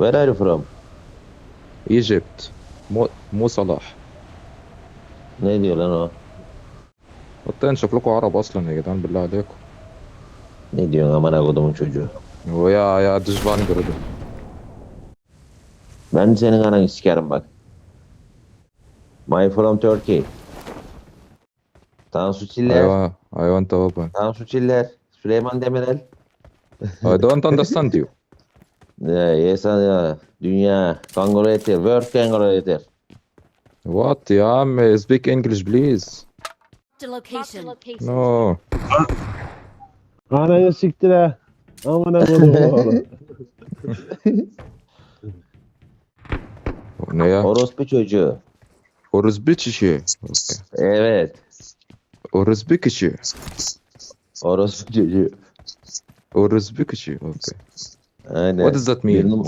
Where are you from? Egypt. Mo, Mo Salah. Ne diyor lan o? حتى شكلكم عرب اصلا يا جدعان بالله عليكم Ne diyorsun amına kodumun çocuğu? ويا يا دجبان قردو Ben senin ananı sikerim bak. My from Turkey. Tansu Çiller. ايوه ايوه انت open Tansu Çiller. Süleyman Demirel. I don't understand you 예산이야 dünya kangaroo eti work kangaroo eti What ya am speak English please. Location. No. Ananı siktir ha. Amına koyayım oğlum. Ne ya? Orospu çocuğu. Orospu kişi. Okay. Evet. Orospu kişi. Orospu çocuğu. Orospu kişi. Okay. Aynen. What does that mean?